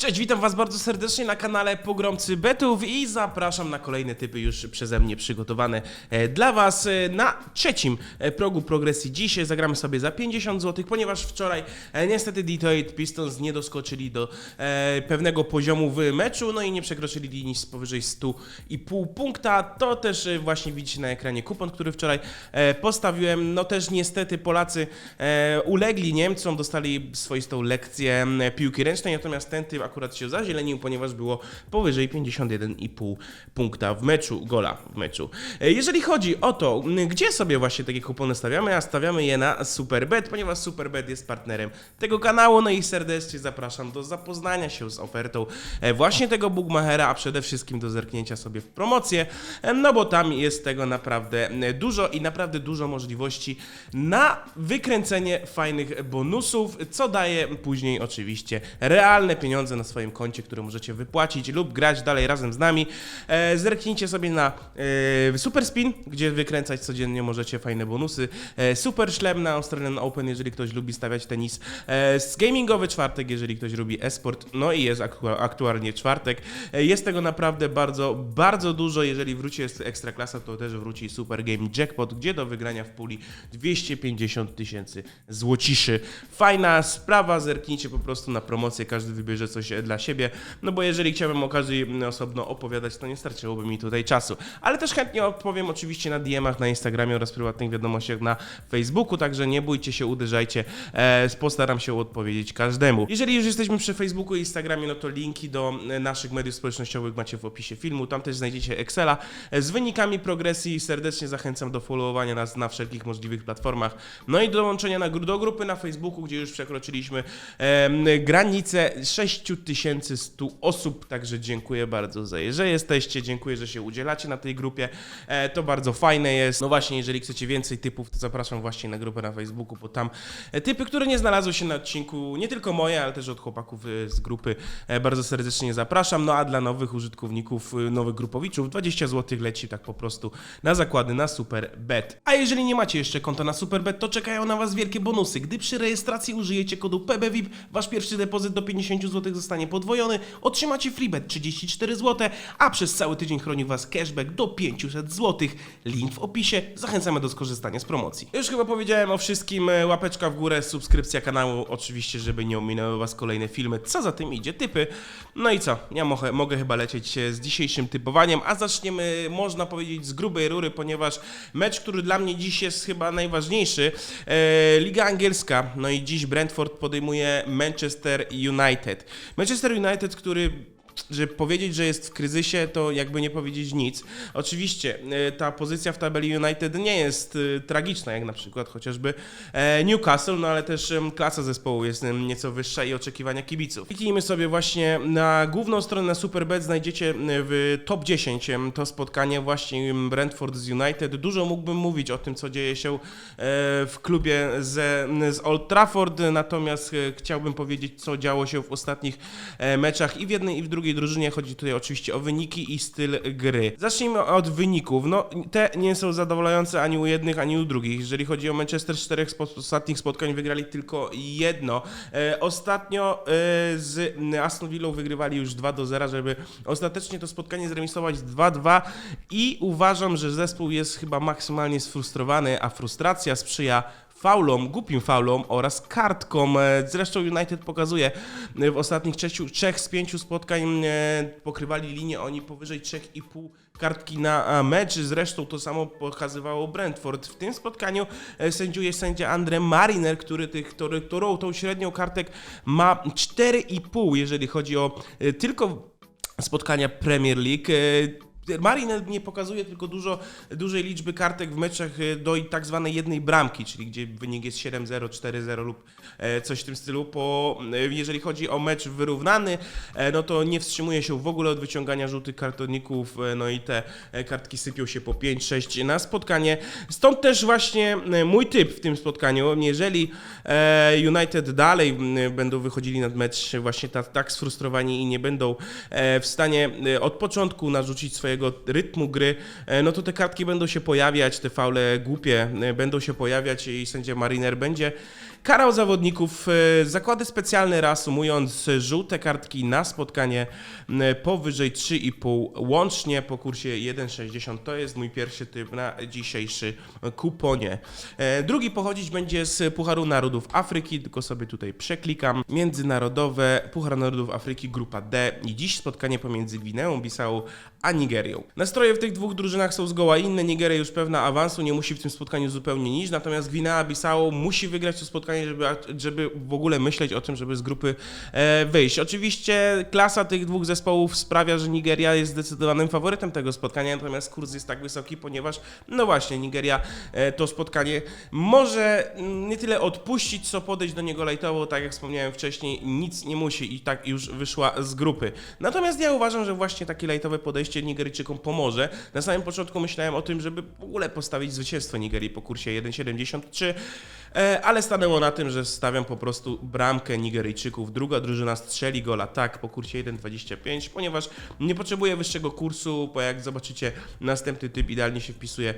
Cześć, witam was bardzo serdecznie na kanale Pogromcy Betów i zapraszam na kolejne typy już przeze mnie przygotowane e, dla was e, na trzecim e, progu progresji. Dzisiaj zagramy sobie za 50 zł, ponieważ wczoraj niestety Detroit Pistons nie doskoczyli do pewnego poziomu w meczu, no i nie przekroczyli linii z powyżej 100,5 punkta. To też właśnie widzicie na ekranie kupon, który wczoraj postawiłem. No też niestety Polacy ulegli Niemcom, dostali swoistą lekcję piłki ręcznej, natomiast ten typ akurat się zazielenił, ponieważ było powyżej 51,5 punkta w meczu, gola w meczu. E, Jeżeli chodzi o to, gdzie sobie właśnie takie kupony stawiamy, a stawiamy je na Superbet, ponieważ Superbet jest partnerem tego kanału, no i serdecznie zapraszam do zapoznania się z ofertą e, właśnie tego Bookmachera, a przede wszystkim do zerknięcia sobie w promocję, e, no bo tam jest tego naprawdę dużo i naprawdę dużo możliwości na wykręcenie fajnych bonusów, co daje później oczywiście realne pieniądze na swoim koncie, które możecie wypłacić lub grać dalej razem z nami. E, zerknijcie sobie na e, Super Spin, gdzie wykręcać codziennie możecie fajne bonusy. E, Super Szlem na Australian Open, jeżeli ktoś lubi stawiać tenis. Gamingowy czwartek, jeżeli ktoś lubi esport. No i jest aktu- aktualnie czwartek. Jest tego naprawdę bardzo, bardzo dużo. Jeżeli wróci Ekstraklasa, to też wróci Super Game Jackpot, gdzie do wygrania w puli 250 tysięcy złociszy. Fajna sprawa, zerknijcie po prostu na promocję, każdy wybierze coś e, dla siebie, no bo jeżeli chciałbym o każdej mm, osobno opowiadać, to nie starczyłoby mi tutaj czasu. Ale też chętnie odpowiem oczywiście na DM-ach na Instagramie oraz prywatnych wiadomościach na Facebooku, także nie bójcie się, uderzajcie, e, postaram się odpowiedzieć każdemu. Jeżeli już jesteśmy przy Facebooku i Instagramie, no to linki do e, naszych mediów społecznościowych macie w opisie filmu, tam też znajdziecie Excela e, z wynikami progresji, serdecznie zachęcam do followowania nas na wszelkich możliwych platformach, no i dołączenia na, do grupy na Facebooku, gdzie już przekroczyliśmy em, granicę 6100 osób, także dziękuję bardzo, za, że jesteście, dziękuję, że się udzielacie na tej grupie, e, to bardzo fajne jest. No właśnie, jeżeli chcecie więcej typów, to zapraszam właśnie na grupę na Facebooku, bo tam e, typy, które nie znalazły się na odcinku, nie tylko moje, ale też od chłopaków e, z grupy, e, bardzo serdecznie zapraszam, no a dla nowych użytkowników, e, nowych grupowiczów, 20 zł leci tak po prostu na zakłady na Superbet. A jeżeli nie macie jeszcze konta na Superbet, to czekają na Was wielkie bonusy. Gdy przy rejestracji użyjecie kodu PBVIP, Wasz pierwszy depozyt do 50 zł zostanie podwojony, otrzymacie freebet 34 zł, a przez cały tydzień chroni Was cashback do 500 zł. Link w opisie. Zachęcamy do skorzystania z promocji. Już chyba powiedziałem o wszystkim. e, Łapeczka w górę, subskrypcja kanału, oczywiście, żeby nie ominęły Was kolejne filmy. Co za tym idzie? Typy. No i co? Ja mogę, mogę chyba lecieć e, z dzisiejszym typowaniem, a zaczniemy, można powiedzieć, z grubej rury, ponieważ mecz, który dla mnie dziś jest chyba najważniejszy, e, Liga Angielska. No i dziś Brentford podejmuje Manchester United. Manchester United, który że powiedzieć, że jest w kryzysie, to jakby nie powiedzieć nic. Oczywiście e, ta pozycja w tabeli United nie jest e, tragiczna, jak na przykład chociażby e, Newcastle, no ale też klasa zespołu jest nieco wyższa i oczekiwania kibiców. Kliknijmy sobie właśnie na główną stronę na Superbet, znajdziecie w top 10 em, to spotkanie właśnie Brentford z United. Dużo mógłbym mówić o tym, co dzieje się w klubie ze, z Old Trafford, natomiast chciałbym powiedzieć, co działo się w ostatnich meczach i w jednej i w drugiej drużynie. Chodzi tutaj oczywiście o wyniki i styl gry. Zacznijmy od wyników. No, te nie są zadowalające ani u jednych, ani u drugich. Jeżeli chodzi o Manchester, z czterech ostatnich spotkań wygrali tylko jedno. E, ostatnio e, z Aston Villą wygrywali już 2 do 0, żeby ostatecznie to spotkanie zremisować 2-2 i uważam, że zespół jest chyba maksymalnie sfrustrowany, a frustracja sprzyja faulom, głupim faulom oraz kartkom. E, Zresztą United pokazuje e, w ostatnich trzeciu, trzech z pięciu spotkań e, pokrywali linię oni powyżej 3,5 kartki na mecz. Zresztą to samo pokazywało Brentford. W tym spotkaniu sędziuje sędzia Andre Mariner, który tych, który, którą tą średnią kartek ma 4,5, jeżeli chodzi o tylko spotkania Premier League. Mariner nie pokazuje tylko dużo, dużej liczby kartek w meczach e, do tak zwanej jednej bramki, czyli gdzie wynik jest 7-0, 4-0 lub e, coś w tym stylu. Po, e, jeżeli chodzi o mecz wyrównany, no to nie wstrzymuje się w ogóle od wyciągania żółtych kartoników, no i te kartki sypią się po 5-6 na spotkanie. Stąd też właśnie mój typ w tym spotkaniu, jeżeli United dalej będą wychodzili na mecz właśnie tak, tak sfrustrowani i nie będą w stanie od początku narzucić swojego rytmu gry, e, no to te kartki będą się pojawiać, te faule głupie e, będą się pojawiać i sędzia Mariner będzie Karał zawodników, e, zakłady specjalne reasumując, e, żółte kartki na spotkanie powyżej 3,5 łącznie po kursie 1,60. To jest mój pierwszy typ na dzisiejszy kuponie. E, Drugi pochodzić będzie z Pucharu Narodów Afryki, tylko sobie tutaj przeklikam. Międzynarodowe Puchar Narodów Afryki grupa D i dziś spotkanie pomiędzy Gwineą Bissau a Nigerią. Nastroje w tych dwóch drużynach są zgoła inne. Nigeria już pewna awansu, nie musi w tym spotkaniu zupełnie nic, natomiast Gwinea Bissau musi wygrać to spotkanie, żeby, żeby w ogóle myśleć o tym, żeby z grupy e, wyjść. Oczywiście klasa tych dwóch zespołów sprawia, że Nigeria jest zdecydowanym faworytem tego spotkania, natomiast kurs jest tak wysoki, ponieważ no właśnie, Nigeria e, to spotkanie może nie tyle odpuścić, co podejść do niego lajtowo, tak jak wspomniałem wcześniej, nic nie musi i tak już wyszła z grupy. Natomiast ja uważam, że właśnie takie lajtowe podejście Nigeryjczykom pomoże. Na samym początku myślałem o tym, żeby w ogóle postawić zwycięstwo Nigerii po kursie 1,73, e, ale stanęło na tym, że stawiam po prostu bramkę Nigeryjczyków. Druga drużyna strzeli gola tak po kursie 1,25, ponieważ nie potrzebuje wyższego kursu, bo jak zobaczycie, następny typ idealnie się wpisuje e,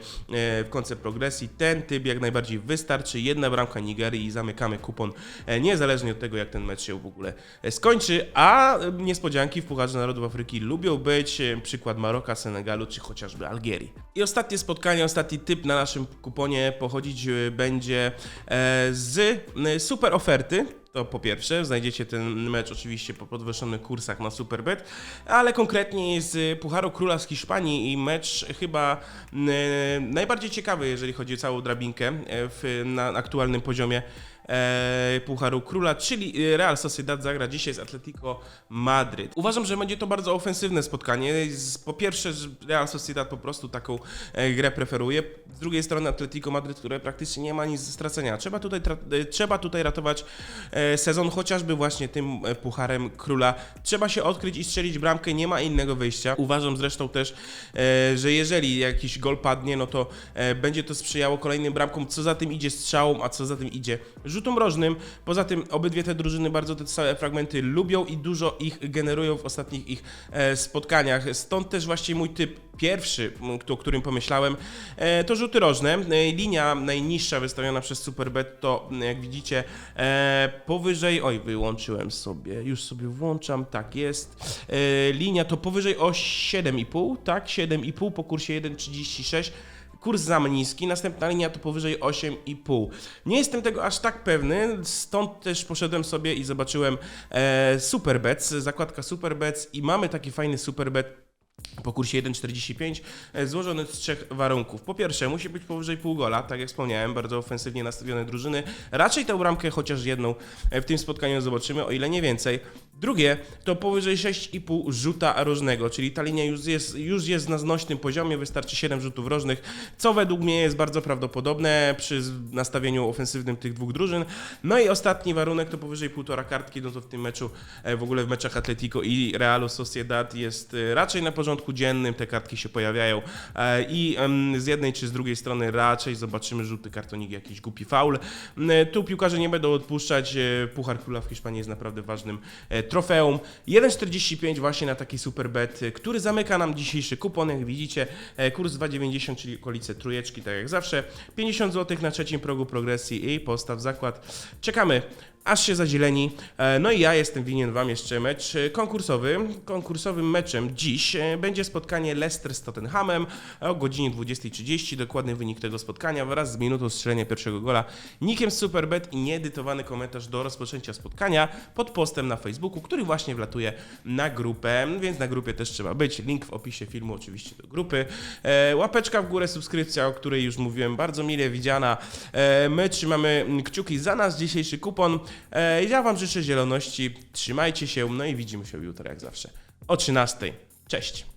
w koncept progresji. Ten typ jak najbardziej wystarczy. Jedna bramka Nigerii i zamykamy kupon, e, niezależnie od tego, jak ten mecz się w ogóle e, skończy. A e, niespodzianki w Pucharze Narodów Afryki lubią być. e, Przykład Maroka, Senegalu czy chociażby Algierii. I ostatnie spotkanie, ostatni typ na naszym kuponie pochodzić e, będzie e, z super oferty. To po pierwsze, znajdziecie ten mecz oczywiście po podwyższonych kursach na Superbet, ale konkretnie z Pucharu Króla z Hiszpanii i mecz chyba e, najbardziej ciekawy, jeżeli chodzi o całą drabinkę w, na aktualnym poziomie Pucharu Króla, czyli Real Sociedad zagra dzisiaj z Atletico Madryt. Uważam, że będzie to bardzo ofensywne spotkanie. Po pierwsze, Real Sociedad po prostu taką e, grę preferuje. Z drugiej strony Atletico Madryt, które praktycznie nie ma nic do stracenia. Trzeba tutaj, e, trzeba tutaj ratować e, sezon chociażby właśnie tym e, Pucharem Króla. Trzeba się odkryć i strzelić bramkę, nie ma innego wyjścia. Uważam zresztą też, e, że jeżeli jakiś gol padnie, no to e, będzie to sprzyjało kolejnym bramkom, co za tym idzie strzałom, a co za tym idzie rzutom rożnym. Poza tym obydwie te drużyny bardzo te całe fragmenty lubią i dużo ich generują w ostatnich ich e, spotkaniach. Stąd też właśnie mój typ pierwszy, o którym pomyślałem, e, to rzuty rożne. E, Linia najniższa wystawiona przez Superbet to, jak widzicie, powyżej, oj, wyłączyłem sobie, już sobie włączam, tak jest. Linia to powyżej o 7,5, tak, 7,5 po kursie 1,36 kurs za niski, następna linia to powyżej 8,5. Nie jestem tego aż tak pewny, stąd też poszedłem sobie i zobaczyłem e, Superbets, zakładka Superbets i mamy taki fajny Superbet po kursie 1,45 e, złożony z trzech warunków. Po pierwsze, musi być powyżej pół gola, tak jak wspomniałem, bardzo ofensywnie nastawione drużyny. Raczej tę bramkę chociaż jedną e, w tym spotkaniu zobaczymy, o ile nie więcej. Drugie, to powyżej 6,5 rzuta rożnego, czyli ta linia już jest, już jest na znośnym poziomie, wystarczy 7 rzutów rożnych, co według mnie jest bardzo prawdopodobne przy nastawieniu ofensywnym tych dwóch drużyn. No i ostatni warunek to powyżej półtora kartki, no to w tym meczu, e, w ogóle w meczach Atletico i Realu Sociedad jest raczej na porządku dziennym, te kartki się pojawiają e, i z jednej czy z drugiej strony raczej zobaczymy żółty kartonik, jakiś głupi faul. M, Tu piłkarze nie będą odpuszczać, e, Puchar Króla w Hiszpanii jest naprawdę ważnym e, trofeum. 1,45 właśnie na taki super bet, e, który zamyka nam dzisiejszy kupon, jak widzicie, e, kurs 2,90, czyli okolice trójeczki, tak jak zawsze. 50 zł na trzecim progu progresji i postaw zakład. Czekamy aż się zazieleni. E, No i ja jestem winien Wam jeszcze mecz e, konkursowy. Konkursowym meczem dziś e, będzie spotkanie Leicester z Tottenhamem o godzinie 20.30. Dokładny wynik tego spotkania wraz z minutą strzelenia pierwszego gola. Nikiem Superbet i nieedytowany komentarz do rozpoczęcia spotkania pod postem na Facebooku, który właśnie wlatuje na grupę, więc na grupie też trzeba być. Link w opisie filmu oczywiście do grupy. Łapeczka w górę, subskrypcja, o której już mówiłem, bardzo mile widziana. My trzymamy kciuki za nas, dzisiejszy kupon. E, Ja Wam życzę zieloności, trzymajcie się, no i widzimy się jutro jak zawsze o 13. Cześć!